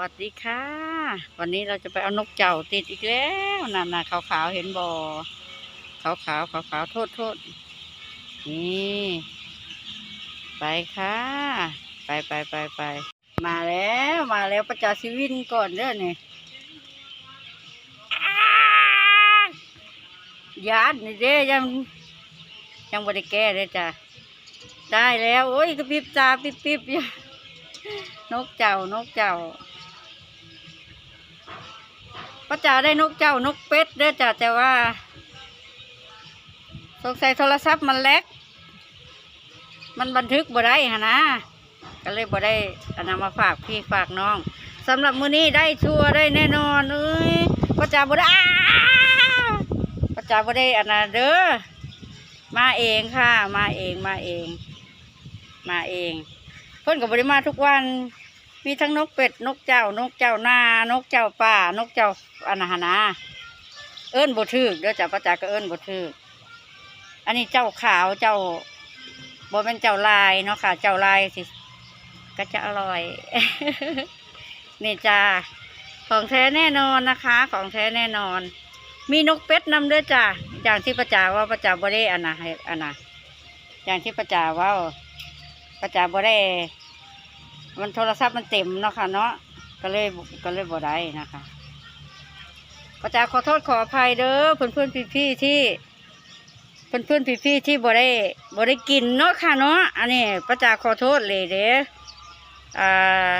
วัสดีค่ะ วันนี้เราจะไปเอานกเจ้าติดอีกแล้วนั่นน่ะขาวๆเห็นบอขาวๆขาวๆโทษโทษนี่ไปค่ะ ไปไปไปไปมาแล้วมาแล้วประจาชีวินก่อนเด้อเนี่ยายานนี่เด้ยังยังบริแก้เลยจ้ะได้แล้ว โอ้ยกระพริบตาปิ๊บปิ๊บอยู่นกเจ้านกเจ้า ป้าจ๋าได้นกเจ้านกเป็ดเด้อจ้ะแต่ว่าสงสัยโทรศัพท์มันเล็ก มันบันทึกบ่ได้หนนะ ก็เลยบ่ได้อนนามาฝากพี่ฝากน้องสำหรับมื้อนี้ได้ชัวร์ได้แน่นอนเอ้ยป้าจ๋าบ่ได้อ้าป้าจ๋าบ่ได้อันนั้นเด้อมาเองค่ะ มาเองมาเอง มาเอง เพิ่นกับบริมาทุกวัน มีทั้งนกเป็ดนกเจ้านกเจ้านานกเจ้าป่านกเจ้าอนาหนา เอิ้นบ่ถึกเดี๋ยวจ้าประจาก็เอิ้นบ่ถึกอันนี้เจ้าขาวเจ้าบ่เป็นเจ้าลายเนาะค่ะ เจ้าลายสิก็จะอร่อยนี่จ้าของแท้แน่นอนนะคะ ของแท้แน่นอน มีนกเป็ดนำด้วยจ้าอย่างที่ประจาว่าประจาบ่ได้อันนะอันนะอย่างที่ประจาว่าประจาบ่ได้ มันโทรศัพท์มันเต็มเนาะค่ะเนาะก็เลยก็เลยบ่ได้นะคะประจาขอโทษขออภัยเด้อเพื่อนเพื่อนพี่พี่ๆที่เพื่อนเพื่อนพี่พี่ๆที่บ่ได้บ่ได้กินเนาะค่ะเนาะอันนี้ประจาขอโทษเลยเด้ออ่า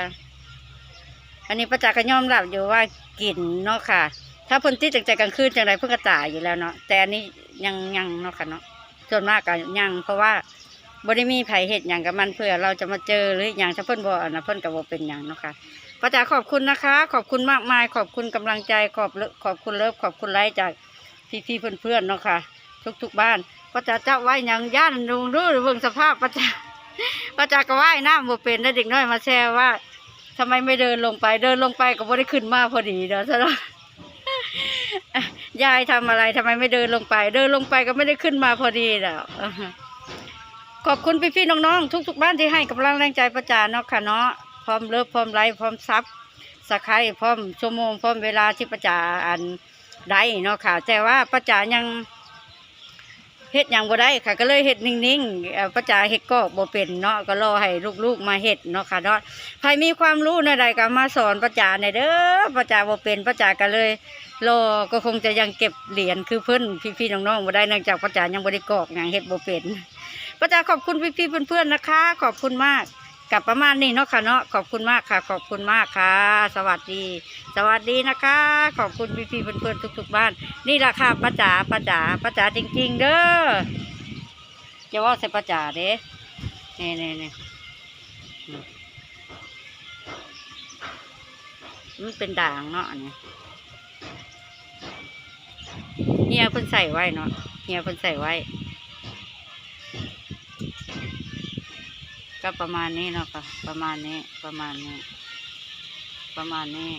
อันนี้ประจาก็ยอมรับอยู่ว่ากินเนาะค่ะ ถ้าเพิ่นติดจังใจกลางคืนจังไรเพิ่นก็ตายอยู่แล้วเนาะแต่อันนี้ยังยังเนาะค่ะเนาะส่วนมากก็ยังเพราะว่า บ่ได้มีไผเห็ดอย่างกับมันเพื่อเราจะมาเจอหรืออย่างถ้าเพิ่นบ่อันนะเพิ่นก็บ่เป็นอย่างเนาะค่ะป้าจ๋าขอบคุณนะคะ ขอบคุณมากมาย ขอบคุณกำลังใจขอบเลิขอบคุณเลิฟขอบคุณไลค์จากพี่ๆเพื่อนๆเนาะค่ะ ทุกๆบ้านป้าจ๋าเจ้าไว้หยังย่านดูดูเบิ่งสภาพป้าจ๋าป้าจ๋าก็ว่ายน้ำบ่เป็นแล้เด็กน้อยมาแซวว่าทำไมไม่เดินลงไปเดินลงไปก็บ่ได้ขึ้นมาพอดีเด้อซะเนาะยายทำอะไรทำไมไม่เดินลงไป เดินลงไปก็ไม่ได้ขึ้นมาพอดีแล้ว ขอบคุณพี่ๆน้องๆทุกๆบ้านที่ให้กำลังแรงใจประจานเนาะค่ะเนาะพร้อมเลิฟพร้อมไลฟ์พร้อมซับสไครพร้อมชั่วโมงพร้อมเวลาที่ประจาอันได้เนาะค่ะ แต่ว่าประจายังเฮ็ดอย่างบ่ได้ค่ะ ก็เลยเฮ็ดนิ่งๆประจาเฮ็ดก็บ่เป็นเนาะก็รอให้ลูกๆมาเฮ็ดเนาะค่ะเนาะใครมีความรู้ในใดก็มาสอนประจาในเด้อประจาบ่เป็นประจาก็เลยรอก็คงจะยังเก็บเหรียญคือเพิ่นพี่ๆน้องๆบ่ได้เนื่องจากประจายังบ่ได้กอกหยังเฮ็ดบ่เป็น ป้าจ๋าขอบคุณพี่ๆเพื่อนๆนะคะ ขอบคุณมากกลับประมาณนี้เนาะค่ะเนาะขอบคุณมากค่ะ ขอบคุณมากค่ะ สวัสดี สวัสดีนะคะ ขอบคุณพี่ๆเพื่อนๆทุก ๆ บ้าน นี่แหละค่ะป้าจ๋าป้าจ๋าป้าจ๋าจริง ๆ เด้อจะว่าใส่ป้าจ๋าเด้นี่นี่นี่มันเป็นด่างเนาะอันนี้เฮียเพิ่นใส่ไว้เนาะเฮียเพิ่นใส่ไว้ ก็ประมาณนี้เนาะค่ะ ประมาณนี้ ประมาณนี้ ประมาณนี้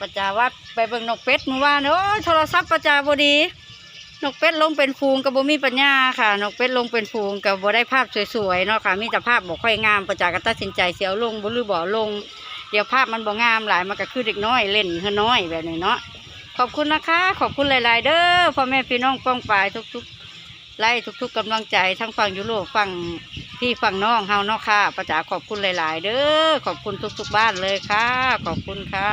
ประจาวัดไปเบิ่งนกเป็ดเมื่อวานโอ้โทรศัพท์ประจาบดี นกเป็ดลงเป็นฟูงกับบ่มีปัญญาค่ะ นกเป็ดลงเป็นฟูงกับบ่ได้ภาพสวยๆเนาะค่ะ มีแต่ภาพบ่ค่อยงามประจาก็ตัดสินใจเสียวลงบ่หรือบ่ลง เดี๋ยวภาพมันบ่งามหลายมันก็คือเด็กน้อยเล่นเฮน้อยแบบนี้เนาะขอบคุณนะคะ ขอบคุณหลาย ๆ เด้อพ่อแม่พี่น้องป้องปายทุก ๆ ไล่ทุกๆกำลังใจทั้งฝั่งยุโรปฝั่งพี่ฝั่งน้องเฮาเนาะค่ะประจ๋าขอบคุณหลาย ๆ เด้อขอบคุณทุกๆบ้านเลยค่ะ ขอบคุณค่ะ